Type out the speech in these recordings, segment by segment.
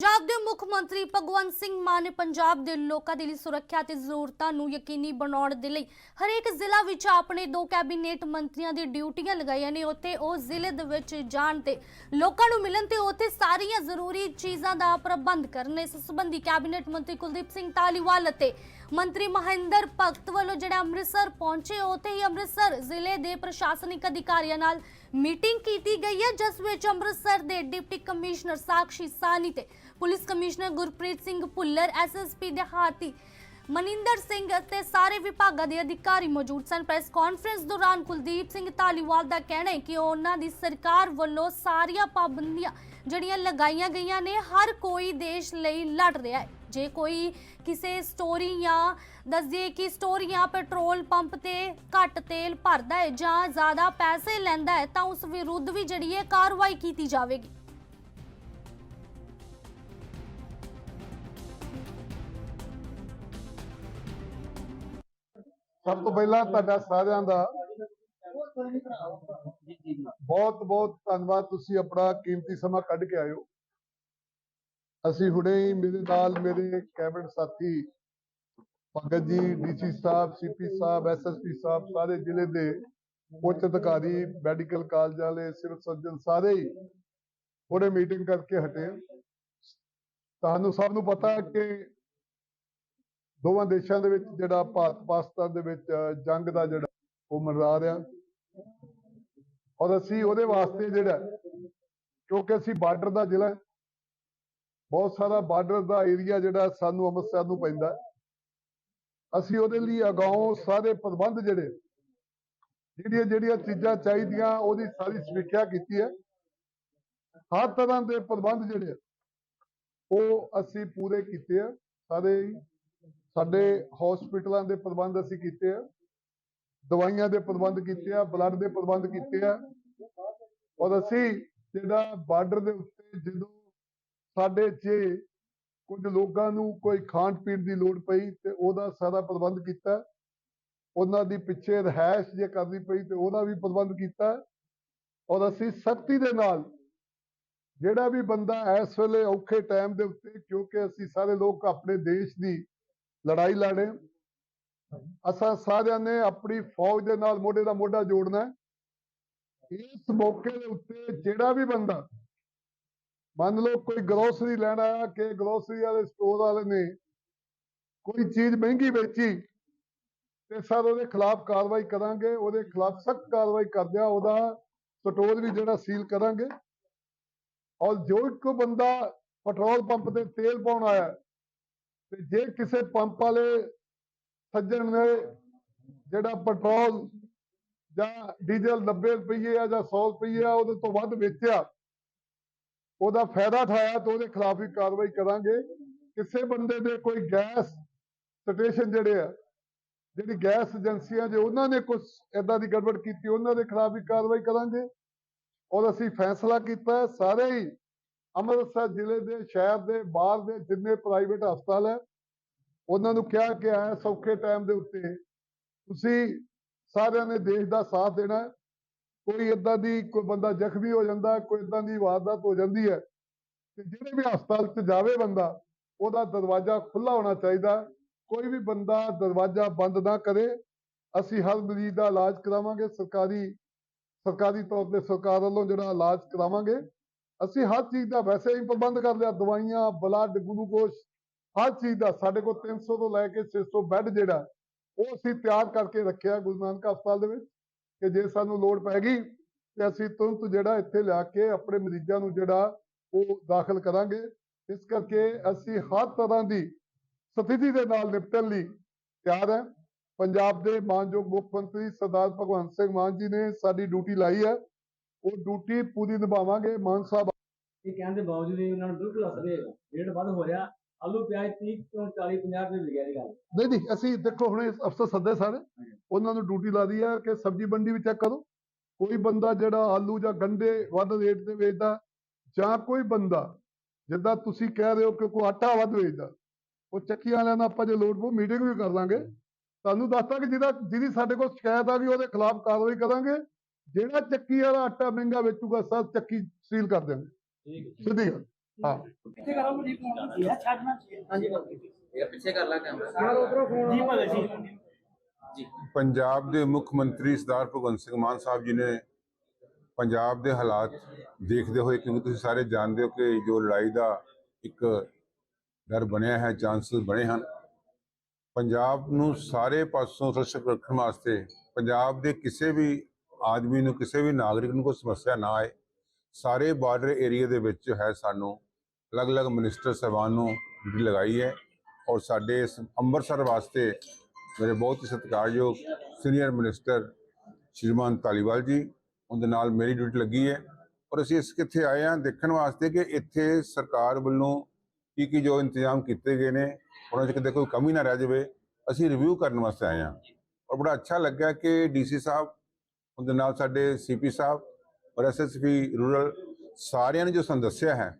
ਪੰਜਾਬ ਦੇ ਮੁੱਖ ਮੰਤਰੀ ਭਗਵੰਤ ਸਿੰਘ ਮਾਨ ਨੇ ਪੰਜਾਬ ਦੇ ਲੋਕਾਂ ਦੇ ਲਈ ਸੁਰੱਖਿਆ ਤੇ ਜ਼ਰੂਰਤਾਂ ਨੂੰ ਯਕੀਨੀ ਬਣਾਉਣ ਦੇ ਲਈ ਹਰੇਕ ਜ਼ਿਲ੍ਹਾ ਵਿੱਚ ਆਪਣੇ ਦੋ ਕੈਬਨਿਟ ਮੰਤਰੀਆਂ ਦੀ ਡਿਊਟੀਆਂ ਲਗਾਈਆਂ ਨੇ। ਉੱਥੇ ਉਹ ਜ਼ਿਲ੍ਹੇ ਦੇ ਵਿੱਚ ਜਾਣ ਤੇ ਲੋਕਾਂ ਨੂੰ ਮਿਲਣ ਤੇ ਉੱਥੇ ਸਾਰੀਆਂ ਜ਼ਰੂਰੀ ਚੀਜ਼ਾਂ ਦਾ ਪ੍ਰਬੰਧ ਕਰਨ ਇਸ ਸੰਬੰਧੀ ਕੈਬਨਿਟ ਮੰਤਰੀ ਕੁਲਦੀਪ ਸਿੰਘ ਧਾਲੀਵਾਲ ਅਤੇ ਮੰਤਰੀ ਮਹਿੰਦਰ ਭਗਤ ਵੱਲੋਂ ਜਿਹੜਾ ਅੰਮ੍ਰਿਤਸਰ ਪਹੁੰਚੇ, ਉੱਥੇ ਹੀ ਅੰਮ੍ਰਿਤਸਰ ਜ਼ਿਲ੍ਹੇ ਦੇ ਪ੍ਰਸ਼ਾਸਨਿਕ ਅਧਿਕਾਰੀਆਂ ਨਾਲ ਮੀਟਿੰਗ ਕੀਤੀ ਗਈ ਹੈ, ਜਿਸ ਵਿੱਚ ਅੰਮ੍ਰਿਤਸਰ ਦੇ ਡਿਪਟੀ ਕਮਿਸ਼ਨਰ ਸਾਕਸ਼ੀ ਸਾਨੀ ਤੇ police commissioner Gurpreet Singh Bhullar SSP ਦਿਹਾਤੀ ਮਨਿੰਦਰ ਸਿੰਘ ਅਤੇ ਸਾਰੇ ਵਿਭਾਗਾਂ ਦੇ ਅਧਿਕਾਰੀ ਮੌਜੂਦ ਸਨ। ਪ੍ਰੈਸ ਕਾਨਫਰੰਸ ਦੌਰਾਨ ਕੁਲਦੀਪ ਸਿੰਘ ਧਾਲੀਵਾਲ ਦਾ ਕਹਿਣਾ ਹੈ ਕਿ ਉਹਨਾਂ ਦੀ ਸਰਕਾਰ ਵੱਲੋਂ ਸਾਰੀਆਂ ਪਾਬੰਦੀਆਂ ਜਿਹੜੀਆਂ ਲਗਾਈਆਂ ਗਈਆਂ ਨੇ, ਹਰ ਕੋਈ ਦੇਸ਼ ਲਈ ਲੜ ਰਿਹਾ ਹੈ। ਜੇ ਕੋਈ ਕਿਸੇ ਸਟੋਰੀ ਜਾਂ ਦੱਸਦੇ ਕਿ ਸਟੋਰੀ ਜਾਂ ਪੈਟਰੋਲ ਪੰਪ ਤੇ ਘੱਟ ਤੇਲ ਭਰਦਾ ਹੈ ਜਾਂ ਜ਼ਿਆਦਾ ਪੈਸੇ ਲੈਂਦਾ ਹੈ, ਤਾਂ ਉਸ ਵਿਰੁੱਧ ਵੀ ਜਿਹੜੀ ਹੈ ਕਾਰਵਾਈ ਕੀਤੀ ਜਾਵੇਗੀ। ਸਭ ਤੋਂ ਪਹਿਲਾਂ ਤੁਹਾਡਾ ਸਾਰਿਆਂ ਦਾ ਬਹੁਤ ਬਹੁਤ ਧੰਨਵਾਦ ਤੁਸੀਂ ਆਪਣਾ ਕੀਮਤੀ ਸਮਾਂ ਕੱਢ ਕੇ ਆਇਓ ਅਸੀਂ ਹੁਣੇ ਹੀ ਮੇਰੇ ਨਾਲ ਮੇਰੇ ਕੈਬਨਿਟ ਸਾਥੀ ਭਗਤ ਜੀ ਡੀਸੀ ਸਾਹਿਬ ਸੀਪੀ ਸਾਹਿਬ ਐਸਐਸਪੀ ਸਾਹਿਬ ਸਾਰੇ ਜ਼ਿਲ੍ਹੇ ਦੇ ਉੱਚ ਅਧਿਕਾਰੀ, ਮੈਡੀਕਲ ਕਾਲਜ ਵਾਲੇ, ਸਿਵਲ ਸਰਜਨ ਸਾਰੇ ਹੀ ਹੁਣੇ ਮੀਟਿੰਗ ਕਰਕੇ ਹਟੇ ਆ। ਤੁਹਾਨੂੰ ਸਭ ਨੂੰ ਪਤਾ ਕਿ ਦੋਵਾਂ ਦੇਸ਼ਾਂ ਦੇ ਵਿੱਚ ਜਿਹੜਾ ਭਾਰਤ ਪਾਕਿਸਤਾਨ ਦੇ ਵਿੱਚ ਜੰਗ ਦਾ ਜਿਹੜਾ ਉਹ ਮਨਰਾ ਰਿਹਾ। ਔਰ ਅਸੀਂ ਉਹਦੇ ਵਾਸਤੇ ਜਿਹੜਾ, ਕਿਉਂਕਿ ਅਸੀਂ ਬਾਰਡਰ ਦਾ ਜ਼ਿਲ੍ਹਾ ਬਹੁਤ ਸਾਰਾ ਬਾਰਡਰ ਦਾ ਏਰੀਆ ਜਿਹੜਾ ਸਾਨੂੰ ਅੰਮ੍ਰਿਤਸਰ ਨੂੰ ਪੈਂਦਾ ਅਸੀਂ ਉਹਦੇ ਲਈ ਅਗਾਊਂ ਸਾਰੇ ਪ੍ਰਬੰਧ ਜਿਹੜੇ, ਜਿਹੜੀਆਂ ਜਿਹੜੀਆਂ ਚੀਜ਼ਾਂ ਚਾਹੀਦੀਆਂ, ਉਹਦੀ ਸਾਰੀ ਸਮੀਖਿਆ ਕੀਤੀ ਹੈ। ਹਰ ਤਰ੍ਹਾਂ ਦੇ ਪ੍ਰਬੰਧ ਜਿਹੜੇ ਉਹ ਅਸੀਂ ਪੂਰੇ ਕੀਤੇ ਆ, ਸਾਰੇ ਸਾਡੇ ਹਸਪੀਟਲਾਂ ਦੇ ਪ੍ਰਬੰਧ ਅਸੀਂ ਕੀਤੇ ਆ, ਦਵਾਈਆਂ ਦੇ ਪ੍ਰਬੰਧ ਕੀਤੇ ਆ ਬਲੱਡ ਦੇ ਪ੍ਰਬੰਧ ਕੀਤੇ ਆ। ਔਰ ਅਸੀਂ ਜਿਹੜਾ ਬਾਰਡਰ ਦੇ ਉੱਤੇ ਜਦੋਂ ਸਾਡੇ ਜੇ ਕੁਝ ਲੋਕਾਂ ਨੂੰ ਕੋਈ ਖਾਣ ਪੀਣ ਦੀ ਲੋੜ ਪਈ ਤੇ ਉਹਦਾ ਸਾਰਾ ਪ੍ਰਬੰਧ ਕੀਤਾ। ਉਹਨਾਂ ਦੀ ਪਿੱਛੇ ਰਹਿਸ਼ ਜੇ ਕਰਦੀ ਪਈ ਤੇ ਉਹਦਾ ਵੀ ਪ੍ਰਬੰਧ ਕੀਤਾ। ਔਰ ਅਸੀਂ ਸਖਤੀ ਦੇ ਨਾਲ ਜਿਹੜਾ ਵੀ ਬੰਦਾ ਇਸ ਵੇਲੇ ਔਖੇ ਟਾਈਮ ਦੇ ਉੱਤੇ, ਕਿਉਂਕਿ ਅਸੀਂ ਸਾਰੇ ਲੋਕ ਆਪਣੇ ਦੇਸ਼ ਦੀ ਲੜਾਈ ਲੜੇ ਅਸਾਂ ਸਾਰਿਆਂ ਨੇ ਆਪਣੀ ਫੌਜ ਦੇ ਨਾਲ ਮੋਢੇ ਦਾ ਮੋਢਾ ਜੋੜਨਾ ਇਸ ਮੌਕੇ ਦੇ ਉੱਤੇ ਜਿਹੜਾ ਵੀ ਬੰਦਾ ਮੰਨ ਲਓ ਕੋਈ ਗਰੋਸਰੀ ਲੈਣ ਆਇਆ ਕਿ ਗਰੋਸਰੀ ਵਾਲੇ ਸਟੋਰ ਵਾਲੇ ਨੇ ਕੋਈ ਚੀਜ਼ ਮਹਿੰਗੀ ਵੇਚੀ ਤੇ ਸਰ ਉਹਦੇ ਖਿਲਾਫ ਕਾਰਵਾਈ ਕਰਾਂਗੇ ਉਹਦੇ ਖਿਲਾਫ ਸਖਤ ਕਾਰਵਾਈ ਕਰਦਿਆਂ ਉਹਦਾ ਸਟੋਰ ਵੀ ਜਿਹੜਾ ਸੀਲ ਕਰਾਂਗੇ। ਔਰ ਜੋ ਇੱਕ ਬੰਦਾ ਪੈਟਰੋਲ ਪੰਪ ਤੇ ਤੇਲ ਪਾਉਣ ਆਇਆ ਤੇ ਜੇ ਕਿਸੇ ਪੰਪ ਵਾਲੇ ਸੱਜਣ ਨੇ ਜਿਹੜਾ ਪੈਟਰੋਲ ਜਾਂ ਡੀਜ਼ਲ 90 ਰੁਪਏ ਆ ਜਾਂ 100 ਰੁਪਏ ਆ, ਉਹਦੇ ਤੋਂ ਵੱਧ ਵੇਚਿਆ, ਉਹਦਾ ਫਾਇਦਾ ਠਾਇਆ ਤਾਂ ਉਹਦੇ ਖਿਲਾਫ ਵੀ ਕਾਰਵਾਈ ਕਰਾਂਗੇ। ਕਿਸੇ ਬੰਦੇ ਦੇ ਕੋਈ ਗੈਸ ਸਟੇਸ਼ਨ ਜਿਹੜੇ ਆ, ਜਿਹੜੀ ਗੈਸ ਏਜੰਸੀਆਂ ਜੇ ਉਹਨਾਂ ਨੇ ਕੁਝ ਇਦਾਂ ਦੀ ਗੜਬੜ ਕੀਤੀ, ਉਹਨਾਂ ਦੇ ਖਿਲਾਫ ਵੀ ਕਾਰਵਾਈ ਕਰਾਂਗੇ। ਔਰ ਅਸੀਂ ਫੈਸਲਾ ਕੀਤਾ, ਸਾਰੇ ਹੀ ਅੰਮ੍ਰਿਤਸਰ ਜ਼ਿਲ੍ਹੇ ਦੇ, ਸ਼ਹਿਰ ਦੇ, ਬਾਹਰ ਦੇ ਜਿੰਨੇ ਪ੍ਰਾਈਵੇਟ ਹਸਪਤਾਲ ਹੈ, ਉਹਨਾਂ ਨੂੰ ਕਿਹਾ ਕਿ ਹੈ ਸੌਖੇ ਟਾਈਮ ਦੇ ਉੱਤੇ ਤੁਸੀਂ ਸਾਰਿਆਂ ਨੇ ਦੇਸ਼ ਦਾ ਸਾਥ ਦੇਣਾ ਕੋਈ ਇਦਾਂ ਦੀ ਕੋਈ ਬੰਦਾ ਜ਼ਖਮੀ ਹੋ ਜਾਂਦਾ, ਕੋਈ ਇਦਾਂ ਦੀ ਵਾਰਦਾਤ ਹੋ ਜਾਂਦੀ ਹੈ ਤੇ ਜਿਹੜੇ ਵੀ ਹਸਪਤਾਲ 'ਚ ਜਾਵੇ ਬੰਦਾ, ਉਹਦਾ ਦਰਵਾਜ਼ਾ ਖੁੱਲਾ ਹੋਣਾ ਚਾਹੀਦਾ। ਕੋਈ ਵੀ ਬੰਦਾ ਦਰਵਾਜ਼ਾ ਬੰਦ ਨਾ ਕਰੇ। ਅਸੀਂ ਹਰ ਮਰੀਜ਼ ਦਾ ਇਲਾਜ ਕਰਾਵਾਂਗੇ। ਸਰਕਾਰੀ ਸਰਕਾਰੀ ਤੌਰ ਤੇ ਸਰਕਾਰ ਵੱਲੋਂ ਜਿਹੜਾ ਇਲਾਜ ਕਰਾਵਾਂਗੇ। ਅਸੀਂ ਹਰ ਚੀਜ਼ ਦਾ ਵੈਸੇ ਹੀ ਪ੍ਰਬੰਧ ਕਰ ਲਿਆ, ਦਵਾਈਆਂ ਬਲੱਡ ਗਲੂਕੋਸ਼ ਹਰ ਚੀਜ਼ ਦਾ, ਸਾਡੇ ਕੋਲ 300 ਤੋਂ ਲੈ ਕੇ 600 ਬੈੱਡ ਜਿਹੜਾ, ਉਹ ਅਸੀਂ ਤਿਆਰ ਕਰਕੇ ਰੱਖਿਆ ਗੁਰੂ ਨਾਨਕ ਹਸਪਤਾਲ ਦੇ ਵਿੱਚ, ਕਿ ਜੇ ਸਾਨੂੰ ਲੋੜ ਪੈ ਗਈ, ਤੇ ਅਸੀਂ ਤੁਰੰਤ ਜਿਹੜਾ ਇੱਥੇ ਲਿਆ ਕੇ ਆਪਣੇ ਮਰੀਜ਼ਾਂ ਨੂੰ ਜਿਹੜਾ ਉਹ ਦਾਖਲ ਕਰਾਂਗੇ। ਇਸ ਕਰਕੇ ਅਸੀਂ ਹਰ ਤਰ੍ਹਾਂ ਦੀ ਸਥਿਤੀ ਦੇ ਨਾਲ ਨਿਪਟਣ ਲਈ ਤਿਆਰ ਹੈ। ਪੰਜਾਬ ਦੇ ਮਾਨਯੋਗ ਮੁੱਖ ਮੰਤਰੀ ਸਰਦਾਰ ਭਗਵੰਤ ਸਿੰਘ ਮਾਨ ਜੀ ਨੇ ਸਾਡੀ ਡਿਊਟੀ ਲਾਈ ਹੈ। ਉਹ ਡਿਊਟੀ ਪੂਰੀ ਨਿਭਾਵਾਂਗੇ। ਮਾਨ ਸਾਹਿਬ ਇਹ ਕਹਿਣ ਦੇ ਬਾਵਜੂਦ ਵੀ ਉਹਨਾਂ ਨੂੰ ਬਿਲਕੁਲ ਅਸਰ ਰੇਟ ਵੱਧ ਹੋ ਰਿਹਾ। ਆਲੂ ਪਿਆਜ਼ 30 ਤੋਂ 40 50 ਰੁਪਏ ਵਿਕਿਆ ਦੀ ਗੱਲ। ਨਹੀਂ ਨਹੀਂ ਅਸੀਂ ਦੇਖੋ ਹੁਣ ਇਹ ਅਫਸਰ ਸੱਦੇ ਸਾਰੇ। ਉਹਨਾਂ ਨੂੰ ਡਿਊਟੀ ਲਾ ਦੀ ਹੈ ਕਿ ਸਬਜ਼ੀ ਮੰਡੀ ਵੀ ਚੈੱਕ ਕਰੋ। ਕੋਈ ਬੰਦਾ ਜਿਹੜਾ ਆਲੂ ਜਾਂ ਗੰਡੇ ਵੱਧ ਰੇਟ ਤੇ ਵੇਚਦਾ ਜਾਂ ਕੋਈ ਬੰਦਾ ਜਿੱਦਾਂ ਤੁਸੀਂ ਕਹਿ ਰਹੇ ਹੋ ਕਿ ਕੋਈ ਆਟਾ ਵੱਧ ਵੇਚਦਾ ਉਹ ਚੱਕੀ ਵਾਲਿਆਂ ਨਾਲ ਆਪਾਂ ਜੇ ਲੋੜ ਪਊ ਮੀਟਿੰਗ ਵੀ ਕਰ ਲਾਂਗੇ ਤੁਹਾਨੂੰ ਦੱਸਤਾ ਕਿ ਜਿਹਦਾ ਜਿਹਦੀ ਸਾਡੇ ਕੋਲ ਸ਼ਿਕਾਇਤ ਆ ਗਈ ਉਹਦੇ ਖਿਲਾਫ ਕਾਰਵਾਈ ਕਰਾਂਗੇ। ਜਿਹੜਾ ਚੱਕੀ ਵਾਲਾ ਆਟਾ ਮਹਿੰਗਾ ਵੇਚੂਗਾ ਸਭ ਚੱਕੀ ਸੀਲ ਕਰ ਹੈ ਸਿੱਧੀ ਗੱਲ। ਹਾਂ ਪਿੱਛੇ ਕਰੋ ਮੁਝੇ ਫੋਨ ਯਾ ਛੱਡਣਾ ਹਾਂਜੀ ਇਹ ਪਿੱਛੇ ਕਰ ਲਾ ਕੈਮਰਾ ਯਾਰ ਉਧਰੋਂ ਫੋਨ ਜੀ ਭਗਤ ਜੀ। ਜੀ। ਪੰਜਾਬ ਦੇ ਮੁੱਖ ਮੰਤਰੀ ਸਰਦਾਰ ਭਗਵੰਤ ਸਿੰਘ ਮਾਨ ਸਾਹਿਬ ਜੀ ਨੇ ਪੰਜਾਬ ਦੇ ਹਾਲਾਤ ਦੇਖਦੇ ਹੋਏ ਕਿਉਂਕਿ ਤੁਸੀਂ ਸਾਰੇ ਜਾਣਦੇ ਹੋ ਕਿ ਜੋ ਲੜਾਈ ਦਾ ਇੱਕ ਡਰ ਬਣਿਆ ਹੈ ਚਾਂਸਸ ਬਣੇ ਹਨ। ਪੰਜਾਬ ਨੂੰ ਸਾਰੇ ਪਾਸੋਂ ਸੁਰੱਖਿਅਤ ਰੱਖਣ ਵਾਸਤੇ ਪੰਜਾਬ ਦੇ ਕਿਸੇ ਵੀ ਆਦਮੀ ਨੂੰ ਕਿਸੇ ਵੀ ਨਾਗਰਿਕ ਨੂੰ ਕੋਈ ਸਮੱਸਿਆ ਨਾ ਆਏ। ਸਾਰੇ ਬਾਰਡਰ ਏਰੀਆ ਦੇ ਵਿੱਚ ਹੈ ਸਾਨੂੰ ਅਲੱਗ-ਅਲੱਗ ਮਿਨਿਸਟਰ ਸਾਹਿਬਾਨ ਨੂੰ ਡਿਊਟੀ ਲਗਾਈ ਹੈ ਔਰ ਸਾਡੇ ਅੰਮ੍ਰਿਤਸਰ ਵਾਸਤੇ ਮੇਰੇ ਬਹੁਤ ਹੀ ਸਤਿਕਾਰਯੋਗ ਸੀਨੀਅਰ ਮਿਨਿਸਟਰ ਸ਼੍ਰੀਮਾਨ ਧਾਲੀਵਾਲ ਜੀ, ਉਹਦੇ ਨਾਲ ਮੇਰੀ ਡਿਊਟੀ ਲੱਗੀ ਹੈ ਔਰ ਅਸੀਂ ਇਸ ਕਿੱਥੇ ਆਏ ਹਾਂ ਦੇਖਣ ਵਾਸਤੇ ਕਿ ਇੱਥੇ ਸਰਕਾਰ ਵੱਲੋਂ ਕੀ ਕੀ ਜੋ ਇੰਤਜ਼ਾਮ ਕੀਤੇ ਗਏ ਨੇ, ਉਹਨਾਂ 'ਚ ਕਿਤੇ ਕੋਈ ਕਮੀ ਨਾ ਰਹਿ ਜਾਵੇ, ਅਸੀਂ ਰਿਵਿਊ ਕਰਨ ਵਾਸਤੇ ਆਏ ਹਾਂ। ਔਰ ਬੜਾ ਅੱਛਾ ਲੱਗਾ ਕਿ ਡੀਸੀ ਸਾਹਿਬ, ਉਹਦੇ ਨਾਲ ਸਾਡੇ ਸੀਪੀ ਸਾਹਿਬ ਔਰ ਐਸਐਸਪੀ ਰੂਰਲ ਸਾਰਿਆਂ ਨੇ ਜੋ ਸਾਨੂੰ ਦੱਸਿਆ ਹੈ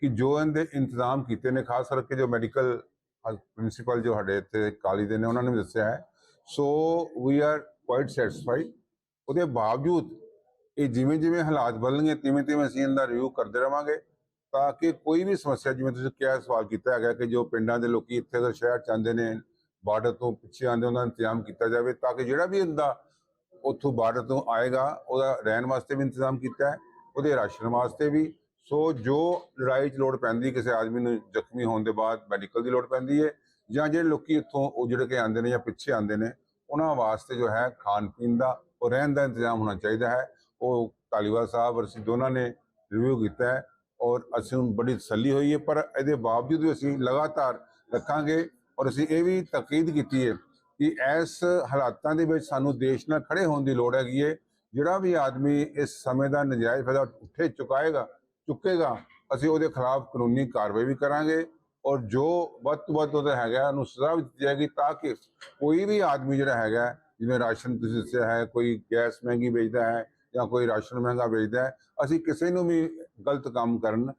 ਕਿ ਜੋ ਇਹਦੇ ਇੰਤਜ਼ਾਮ ਕੀਤੇ ਨੇ, ਖਾਸ ਕਰਕੇ ਜੋ ਮੈਡੀਕਲ ਪ੍ਰਿੰਸੀਪਲ ਜੋ ਸਾਡੇ ਇੱਥੇ ਕਾਲੀ ਦੇ ਨੇ, ਉਹਨਾਂ ਨੇ ਵੀ ਦੱਸਿਆ ਹੈ। So we are quite satisfied ਉਹਦੇ ਬਾਵਜੂਦ ਇਹ ਜਿਵੇਂ ਜਿਵੇਂ ਹਾਲਾਤ ਬਦਲਣਗੇ ਤਿਵੇਂ ਤਿਵੇਂ ਅਸੀਂ ਇਹਦਾ ਰਿਵਿਊ ਕਰਦੇ ਰਵਾਂਗੇ, ਤਾਂ ਕਿ ਕੋਈ ਵੀ ਸਮੱਸਿਆ, ਜਿਵੇਂ ਤੁਸੀਂ ਕਿਹਾ, ਸਵਾਲ ਕੀਤਾ ਹੈਗਾ ਕਿ ਜੋ ਪਿੰਡਾਂ ਦੇ ਲੋਕੀ ਇੱਥੇ ਅਗਰ ਸ਼ਹਿਰ ਚ ਆਉਂਦੇ ਨੇ, ਬਾਰਡਰ ਤੋਂ ਪਿੱਛੇ ਆਉਂਦੇ ਉਹਨਾਂ ਦਾ ਇੰਤਜ਼ਾਮ ਕੀਤਾ ਜਾਵੇ, ਤਾਂ ਕਿ ਜਿਹੜਾ ਵੀ ਇਹਦਾ ਉੱਥੋਂ ਬਾਰਡਰ ਤੋਂ ਆਏਗਾ, ਉਹਦਾ ਰਹਿਣ ਵਾਸਤੇ ਵੀ ਇੰਤਜ਼ਾਮ ਕੀਤਾ ਹੈ, ਉਹਦੇ ਰਾਸ਼ਨ ਵਾਸਤੇ ਵੀ। ਸੋ ਜੋ ਲੜਾਈ 'ਚ ਲੋੜ ਪੈਂਦੀ, ਕਿਸੇ ਆਦਮੀ ਨੂੰ ਜ਼ਖਮੀ ਹੋਣ ਦੇ ਬਾਅਦ ਮੈਡੀਕਲ ਦੀ ਲੋੜ ਪੈਂਦੀ ਹੈ, ਜਾਂ ਜਿਹੜੇ ਲੋਕੀ ਇੱਥੋਂ ਉਜੜ ਕੇ ਆਉਂਦੇ ਨੇ ਜਾਂ ਪਿੱਛੇ ਆਉਂਦੇ ਨੇ, ਉਹਨਾਂ ਵਾਸਤੇ ਜੋ ਹੈ ਖਾਣ ਪੀਣ ਦਾ ਉਹ ਰਹਿਣ ਦਾ ਇੰਤਜ਼ਾਮ ਹੋਣਾ ਚਾਹੀਦਾ ਹੈ। ਉਹ ਤਾਲੀਵਾਲ ਸਾਹਿਬ ਔਰ ਅਸੀਂ ਦੋਨਾਂ ਨੇ ਰਿਵਿਊ ਕੀਤਾ ਹੈ ਔਰ ਅਸੀਂ ਹੁਣ ਬੜੀ ਤਸੱਲੀ ਹੋਈ ਹੈ, ਪਰ ਇਹਦੇ ਬਾਵਜੂਦ ਵੀ ਅਸੀਂ ਲਗਾਤਾਰ ਰੱਖਾਂਗੇ ਔਰ ਅਸੀਂ ਇਹ ਵੀ ਤਾਕੀਦ ਕੀਤੀ ਹੈ ਕਿ ਇਸ ਹਾਲਾਤਾਂ ਦੇ ਵਿੱਚ ਸਾਨੂੰ ਦੇਸ਼ ਨਾਲ ਖੜੇ ਹੋਣ ਦੀ ਲੋੜ ਹੈਗੀ ਹੈ ਜਿਹੜਾ ਵੀ ਆਦਮੀ ਇਸ ਸਮੇਂ ਦਾ ਨਜਾਇਜ਼ ਫਾਇਦਾ ਉੱਠੇ ਚੁਕਾਏਗਾ, ਚੁੱਕੇਗਾ, ਅਸੀਂ ਉਹਦੇ ਖਿਲਾਫ ਕਾਨੂੰਨੀ ਕਾਰਵਾਈ ਵੀ ਕਰਾਂਗੇ ਔਰ ਜੋ ਵੱਧ ਤੋਂ ਵੱਧ ਉਹਦਾ ਹੈਗਾ ਉਹਨੂੰ ਸਜ਼ਾ ਵੀ ਦਿੱਤੀ ਜਾਏਗੀ ਤਾਂ ਕਿ ਕੋਈ ਵੀ ਆਦਮੀ ਜਿਹੜਾ ਹੈਗਾ ਜਿਵੇਂ ਰਾਸ਼ਨ ਤੁਸੀਂ ਦੱਸਿਆ ਹੈ, ਕੋਈ ਗੈਸ ਮਹਿੰਗੀ ਵੇਚਦਾ ਹੈ ਜਾਂ ਕੋਈ ਰਾਸ਼ਨ ਮਹਿੰਗਾ ਵੇਚਦਾ ਹੈ, ਅਸੀਂ ਕਿਸੇ ਨੂੰ ਵੀ ਗਲਤ ਕੰਮ ਕਰਨ